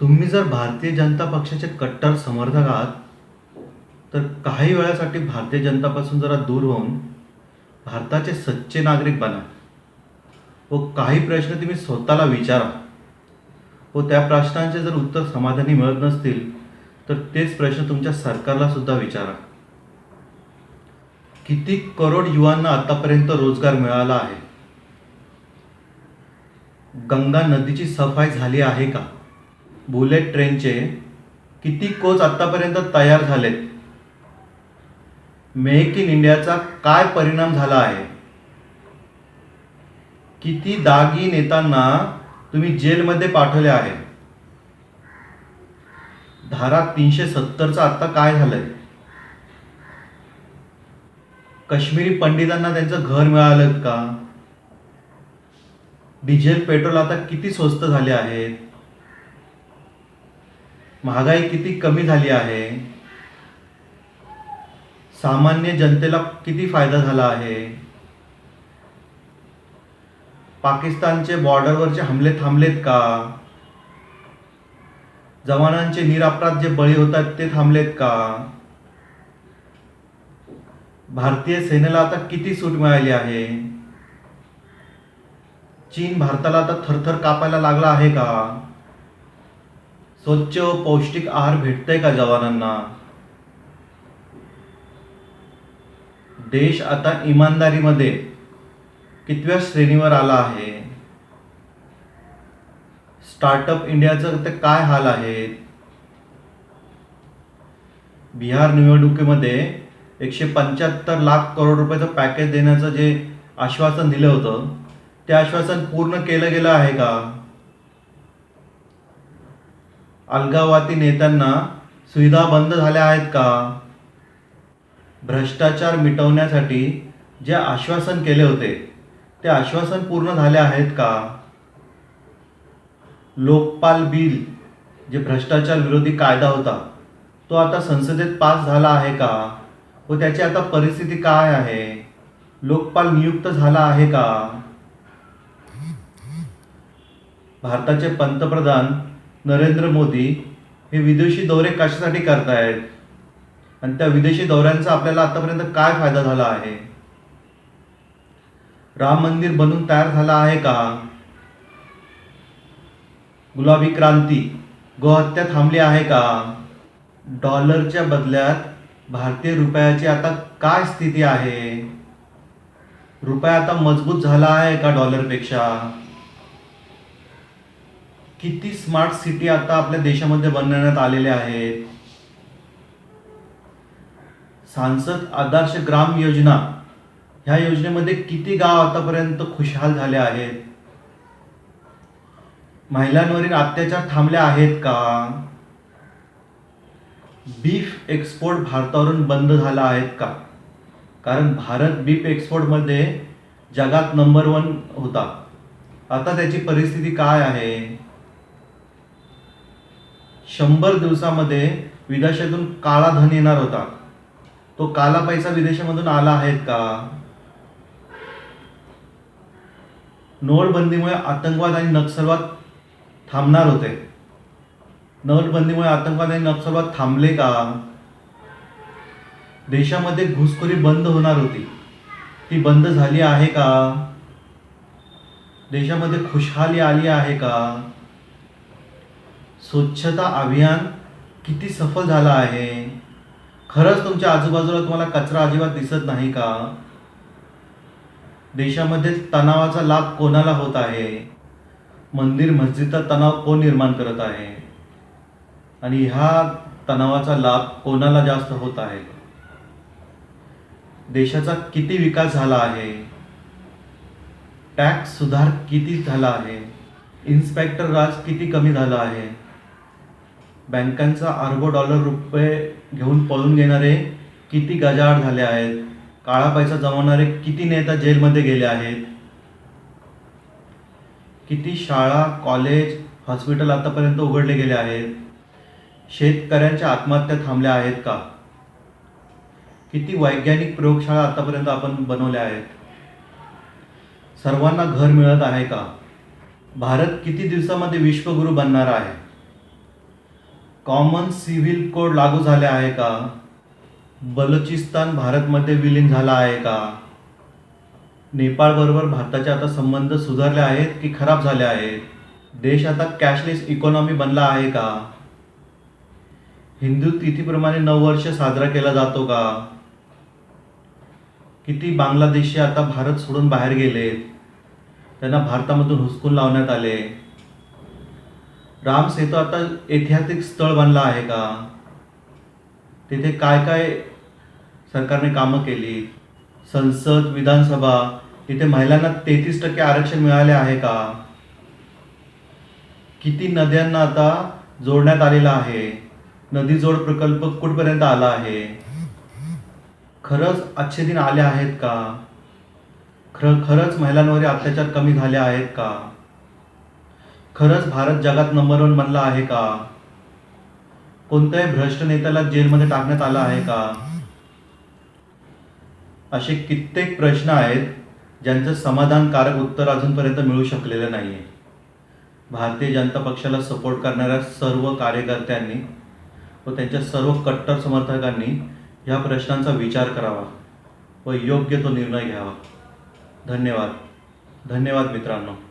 तुम्ही जर भारतीय जनता पक्षाचे कट्टर समर्थक आहात तर काही वेळासाठी भारतीय जनतापासून जरा दूर होऊन भारताचे सच्चे नागरिक बना. व काही प्रश्न तुम्ही स्वतःला विचारा. व त्या प्रश्नांचे जर उत्तर समाधानी मिळत नसतील तर तेच प्रश्न तुमच्या सरकारला सुद्धा विचारा. किती करोड युवांना आतापर्यंत रोजगार मिळाला आहे? गंगा नदीची सफाई झाली आहे का? बुलेट ट्रेनचे किती कोच आतापर्यंत तयार झालेत? मेक इन इंडियाचा काय परिणाम झाला आहे? किती दागी नेतांना तुम्ही जेलमध्ये पाठवले आहे? धारा तीनशे सत्तरचा आता काय झालंय? काश्मीरी पंडितांना त्यांचं घर मिळालं का? डिझेल पेट्रोल आता किती स्वस्त झाले आहेत? महागाई किती कमी झाली आहे? सामान्य जनतेला किती फायदा झाला आहे? पाकिस्तानचे बॉर्डरवरचे हमले थांबलेत का? जवानांचे निरापराध जे बळी होतात ते थांबलेत का? भारतीय सेनेला आता किती सूट मिळाली आहे? चीन भारताला आता थरथर कापायला लागला आहे का? स्वच्छ व पौष्टिक आहार भेटतोय का जवानांना? देश आता इमानदारीमध्ये कितव्या श्रेणीवर आला आहे? स्टार्टअप इंडियाचं ते काय हाल आहेत बिहार निवडणुकीमध्ये एकशे पंच्याहत्तर लाख करोड रुपयाचं पॅकेज देण्याचं जे आश्वासन दिलं होतं ते आश्वासन पूर्ण केलं गेलं आहे का? अलगावाती नेत्यांना सुविधा बंद झाल्या आहेत का? भ्रष्टाचार मिटवण्यासाठी जे आश्वासन केले होते ते आश्वासन पूर्ण झाले आहेत का? लोकपाल बिल जे भ्रष्टाचार विरोधी कायदा होता तो आता संसदेत पास झाला आहे का? व त्याची आता परिस्थिती काय आहे? लोकपाल नियुक्त झाला आहे का? भारताचे पंतप्रधान नरेंद्र मोदी हे विदेशी दौरे कशासाठी करतायत? आणि त्या विदेशी दौऱ्यांचा आपल्याला आतापर्यंत काय फायदा झाला आहे? राम मंदिर बनून तयार झाला आहे का? गुलाबी क्रांती गोहत्या थांबली आहे का? डॉलरच्या बदल्यात भारतीय रुपयाची आता काय स्थिती आहे? रुपया आता मजबूत झाला आहे का डॉलरपेक्षा? किती स्मार्ट सिटी आता आपल्या देशामध्ये बनवण्यात आलेल्या आहेत सांसद आदर्श ग्राम योजना. ह्या योजनेमध्ये किती गाव आतापर्यंत खुशहाल झाले आहेत? महिलांवरील अत्याचार थांबले आहेत का? बीफ एक्सपोर्ट भारतावरून बंद झाला आहेत का? कारण भारत बीफ एक्सपोर्टमध्ये जगात नंबर वन होता. आता त्याची परिस्थिती काय आहे? शंभर दिवसामध्ये विदेशातून काळा धन येणार होता. तो काला पैसा विदेशामधून आला आहे का? नोटबंदीमुळे आतंकवाद आणि नक्षलवाद थांबणार होते. नोटबंदीमुळे आतंकवाद आणि नक्षलवाद थांबले का? देशामध्ये घुसखोरी बंद होणार होती. ती बंद झाली आहे का? देशामध्ये खुशहाली आली आहे का? स्वच्छता अभियान किती सफल झालं आहे? खरंच तुमच्या आजूबाजूला तुम्हाला कचरा अजिबात दिसत नाही का? देशामध्ये तणावाचा लाभ कोणाला होत आहे? मंदिर मस्जिदचा तणाव कोण निर्माण करत आहे? आणि ह्या तणावाचा लाभ कोणाला जास्त होत आहे? देशाचा किती विकास झाला आहे? टॅक्स सुधार किती झाला आहे? इन्स्पेक्टर राज किती कमी झाला आहे? बँकांचा अर्बो डॉलर रुपये घेऊन पळून घेणारे किती गजाआड झाले आहेत? काळा पैसा जमवणारे किती नेता जेलमध्ये गेले आहेत? किती शाळा कॉलेज हॉस्पिटल आतापर्यंत उघडले गेले आहेत? शेतकऱ्यांच्या आत्महत्या थांबल्या आहेत का? किती वैज्ञानिक प्रयोगशाळा आतापर्यंत आपण बनवल्या आहेत? सर्वांना घर मिळत आहे का? भारत किती दिवसामध्ये विश्वगुरू बनणार आहे? कॉमन सिव्हिल कोड लागू झाले आहे का? बलुचिस्तान भारतमध्ये विलीन झाला आहे का? नेपाळबरोबर भारताचे आता संबंध सुधारले आहेत की खराब झाले आहेत? देश आता कॅशलेस इकॉनॉमी बनला आहे का? हिंदू तिथीप्रमाणे नऊ वर्ष साजरा केला जातो का? किती बांगलादेशी आता भारत सोडून बाहेर गेलेत? त्यांना भारतामधून हुसकून लावण्यात आले. राम सेतू आता ऐतिहासिक स्थळ बनला आहे का? तिथे काय काय सरकारने कामं केली? संसद विधानसभा तिथे महिलांना तेहतीस टक्के आरक्षण मिळाले आहे का? किती नद्यांना आता जोडण्यात आलेला आहे? नदी जोड प्रकल्प कुठपर्यंत आला आहे? खरंच अच्छे दिन आले आहेत का? खरं खरंच महिलांवर अत्याचार कमी झाले आहेत का? खरंच भारत जगात नंबर वन बनला आहे का? कोणत्याही भ्रष्ट नेत्याला जेलमध्ये टाकण्यात आलं आहे का? असे कित्येक प्रश्न आहेत ज्यांचं समाधानकारक उत्तर अजूनपर्यंत मिळू शकलेलं नाही आहे भारतीय जनता पक्षाला सपोर्ट करणाऱ्या सर्व कार्यकर्त्यांनी व त्यांच्या सर्व कट्टर समर्थकांनी ह्या प्रश्नांचा विचार करावा व योग्य तो निर्णय घ्यावा. धन्यवाद. धन्यवाद मित्रांनो.